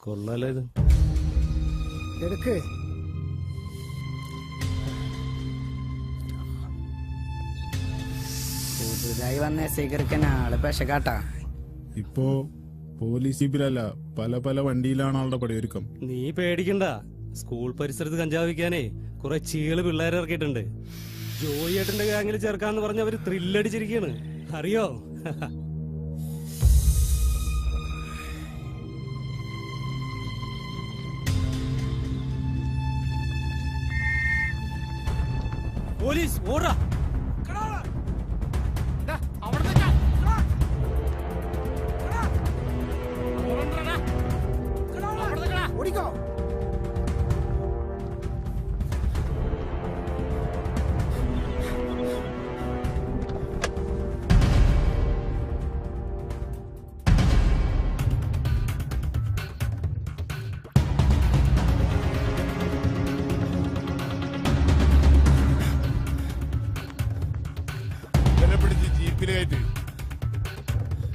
കൊള്ളാലോ ഇത്. എടുക്ക്. പുതുതായി വന്ന സ്വീകരിക്കാൻ ആൾ പെശകാട്ടാ. ഇപ്പോ പോലീസ് ജീപ്പിലല്ല പല പല വണ്ടിയിലാണ് ആളുടെ പടിയൊരുക്കം. നീ പേടിക്കണ്ട. സ്കൂൾ പരിസരത്ത് കഞ്ചാവ് വിൽക്കാനേ കുറെ ചീൾ പിള്ളേരെ ഇറക്കിയിട്ടുണ്ട്. ജോയി ഏട്ടന്റെ ഗാങ്ങിൽ ചേർക്കാന്ന് പറഞ്ഞ അവർ ത്രില്ലടിച്ചിരിക്കാണ് അറിയോ പോലീസ് ഓടാ.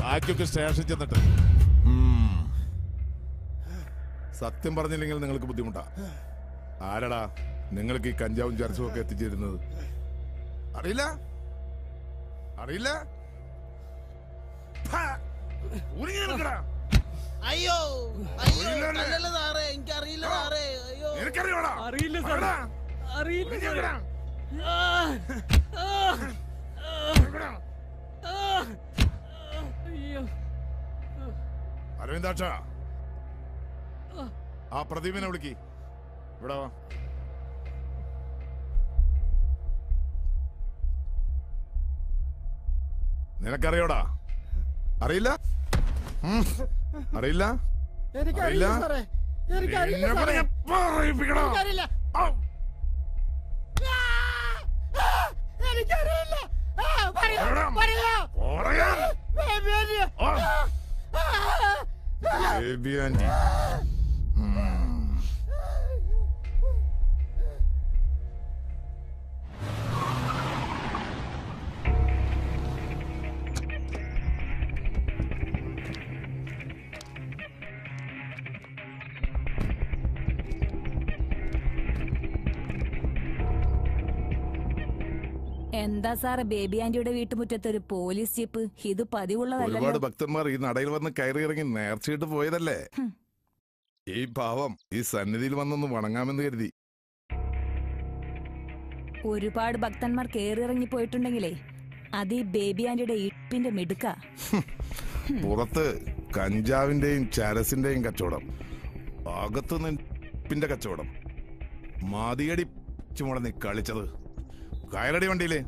ബാക്കിയൊക്കെ സ്റ്റേഷൻ ചെന്നിട്ട്. സത്യം പറഞ്ഞില്ലെങ്കിൽ നിങ്ങൾക്ക് ബുദ്ധിമുട്ടാ. ആരടാ നിങ്ങൾക്ക് ഈ കഞ്ചാവും ചർച്ചും ഒക്കെ എത്തിച്ചേരുന്നത്? അറിയില്ല? അറിയില്ല? അയ്യോ അയ്യോ എനിക്കറിയില്ല സാറേ അയ്യോ. എനിക്കറിയോടാ. അറിയില്ല. അറിയില്ല അരവിന്ദാക്ഷ. ആ പ്രദീപിനെ വിളിക്ക്. ഇവിടെ വാ. നിനക്കറിയോടാ? അറിയില്ല. അറിയില്ല? എനിക്കറിയില്ല അറിയില്ല? എനിക്കറിയില്ല. എനിക്കറിയില്ല. പറയൂ. പറയാൻ. ബേബി എന്താ സാർ ബേബി ആന്റിയുടെ വീട്ടുമുറ്റത്ത് ഒരു പോലീസ് ജീപ്പ്? ഇത് പതിവുള്ളതല്ലല്ലോ. ഒരുപാട് ഭക്തന്മാർ ഈ നടയിൽ വന്ന് കയറി ഇറങ്ങി നേർച്ചയിട്ട് പോയതല്ലേ? ഹും. ഈ പാവം ഈ സന്നിധിയിൽ വന്നൊന്ന് വണങ്ങാമെന്ന് കരുതി. ഒരുപാട് ഭക്തന്മാർ ഇറങ്ങി പോയിട്ടുണ്ടെങ്കിലേ അത് ഈ ബേബി ആന്റിയുടെ ഇപ്പിന്റെ മിടുക്ക. പുറത്ത് കഞ്ചാവിന്റെയും ചരസിന്റെയും കച്ചവടം. അകത്ത് നിന്റെ കച്ചവടം. മാതിയടി ചുമട നീ കളിച്ചത്. കയറടി വണ്ടിയിലെ.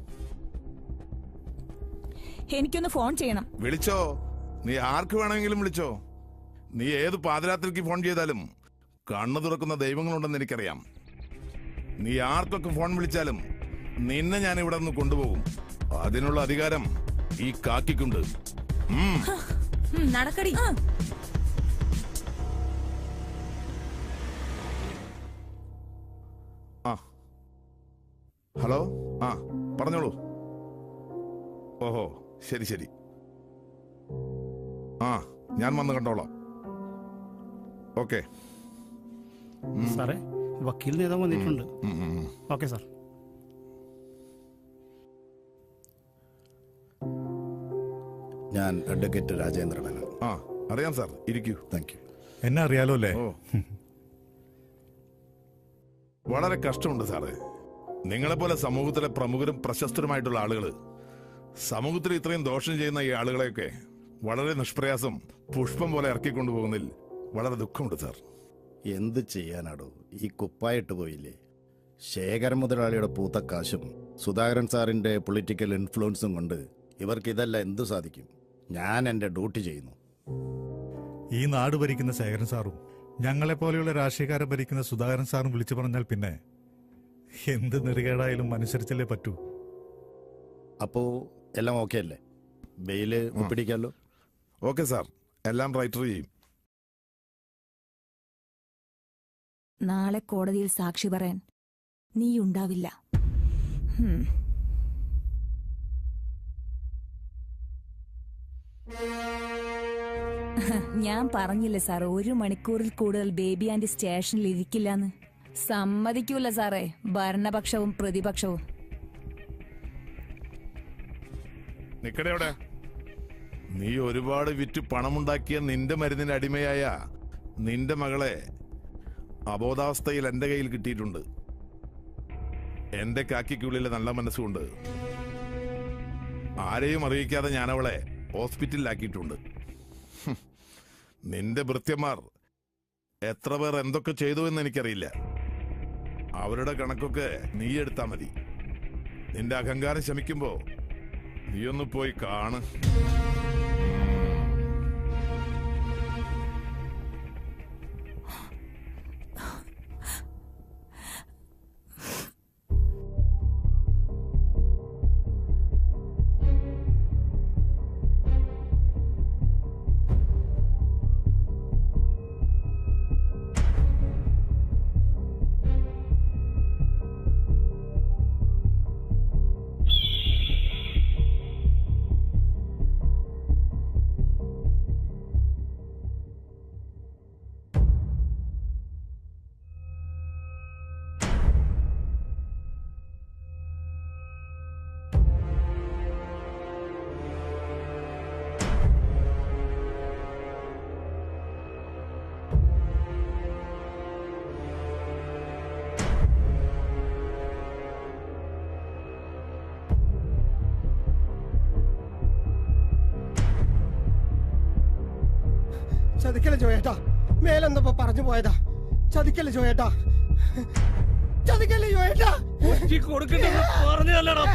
എനിക്കൊന്ന് ഫോൺ ചെയ്യണം. വിളിച്ചോ? നീ ആർക്ക് വേണമെങ്കിലും വിളിച്ചോ? നീ ഏത് പാതിരാത്രിക്ക് ഫോൺ ചെയ്താലും കണ്ണു തുറക്കുന്ന ദൈവങ്ങളുണ്ടെന്ന് എനിക്കറിയാം. നീ ആർക്കൊക്കെ ഫോൺ വിളിച്ചാലും നിന്നെ ഞാൻ ഇവിടെ നിന്ന് കൊണ്ടുപോകും. അതിനുള്ള അധികാരം ഈ കാക്കിക്കുണ്ട്. ഉം. നടക്കടി. ആ. ഹലോ? ആ പറഞ്ഞോളൂ. ഓഹോ ശരി ശരി. ആ ഞാൻ വന്ന് കണ്ടോളാം. ഓക്കെ. സാറേ വക്കീൽ നേതാവ് വന്നിട്ടുണ്ട്. Okay sir. ഞാൻ അഡ്വക്കേറ്റ് രാജേന്ദ്രനാണ് ആ അറിയാം സാർ. ഇരിക്കൂ. താങ്ക് യു എന്നെ അറിയാലോ അല്ലേ? വളരെ കഷ്ടമുണ്ട് സാറേ. നിങ്ങളെപ്പോലെ സമൂഹത്തിലെ പ്രമുഖരും പ്രശസ്തരുമായിട്ടുള്ള ആളുകൾ സമൂഹത്തിൽ ഇത്രയും ദോഷം ചെയ്യുന്ന ഈ ആളുകളെയൊക്കെ വളരെ നിഷ്പ്രയാസം പുഷ്പം പോലെ ഇറക്കിക്കൊണ്ടുപോകുന്നതിൽ വളരെ ദുഃഖമുണ്ട് സാർ. എന്ത് ചെയ്യാനാടോ? ഈ കുപ്പായിട്ട് പോയില്ലേ? ശേഖരൻ മുതലാളിയുടെ പൂത്ത കാശും സുധാകരൻ സാറിന്റെ പൊളിറ്റിക്കൽ ഇൻഫ്ലുവൻസും കൊണ്ട് ഇവർക്ക് ഇതെല്ലാം എന്തു സാധിക്കും? ഞാൻ എന്റെ ഡ്യൂട്ടി ചെയ്യുന്നു. ഈ നാട് ഭരിക്കുന്ന ശേഖരൻ സാറും ഞങ്ങളെപ്പോലെയുള്ള രാഷ്ട്രീയക്കാരെ ഭരിക്കുന്ന സുധാകരൻ സാറും വിളിച്ചു പറഞ്ഞാൽ പിന്നെ എന്ത് നെറുകേടായാലും അനുസരിച്ചല്ലേ പറ്റൂ. അപ്പോ എല്ലാം ഓക്കെ അല്ലേ? ബെയിൽ ഒപ്പിടിക്കാമല്ലോ ഓക്കെ സാർ എല്ലാം റൈറ്റർ ചെയ്യും. നാളെ കോടതിയിൽ സാക്ഷി പറയാൻ നീ ഉണ്ടാവില്ല. ഞാൻ പറഞ്ഞില്ലേ സാർ ഒരു മണിക്കൂറിൽ കൂടുതൽ ബേബി ആന്റി സ്റ്റേഷനിൽ ഇരിക്കില്ലാന്ന്. സമ്മതിക്കൂല സാറേ. ഭരണപക്ഷവും പ്രതിപക്ഷവും. നിക്കടെ അവിടെ. നീ ഒരുപാട് വിറ്റ് പണമുണ്ടാക്കിയ നിന്റെ മരുന്നിന് അടിമയായ നിന്റെ മകളെ അബോധാവസ്ഥയിൽ എന്റെ കയ്യിൽ കിട്ടിയിട്ടുണ്ട്. എന്റെ കാക്കിക്കുള്ളിൽ നല്ല മനസ്സുകൊണ്ട് ആരെയും അറിയിക്കാതെ ഞാൻ അവളെ ഹോസ്പിറ്റലിലാക്കിയിട്ടുണ്ട്. നിന്റെ ഭൃത്യന്മാർ എത്ര പേർ എന്തൊക്കെ ചെയ്തു എന്ന് എനിക്കറിയില്ല. അവരുടെ കണക്കൊക്കെ നീ എടുത്താ മതി. നിന്റെ അഹങ്കാരം ശമിക്കുമ്പോ ഒന്ന് പോയി കാണ്. ചതിക്കല്ലേ ജോയേട്ടാ? മേലെന്തപ്പോ പറഞ്ഞു പോയതാ. ചതിക്കല്ലേ ജോയേട്ടാ? ചതിക്കല്ലേ ജോയേട്ടാ? കൊടുക്കണ്ടെന്ന് പറഞ്ഞതല്ലടാ.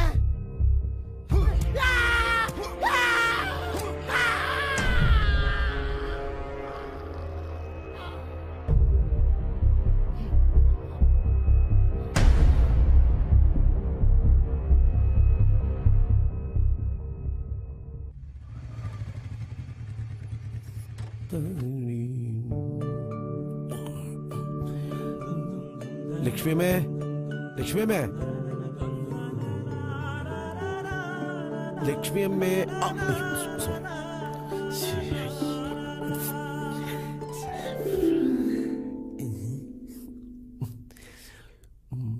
ലക്ഷ്മിയമ്മേ ലക്ഷ്മിയമ്മേ ലക്ഷ്മിയമ്മേ ആ സോറി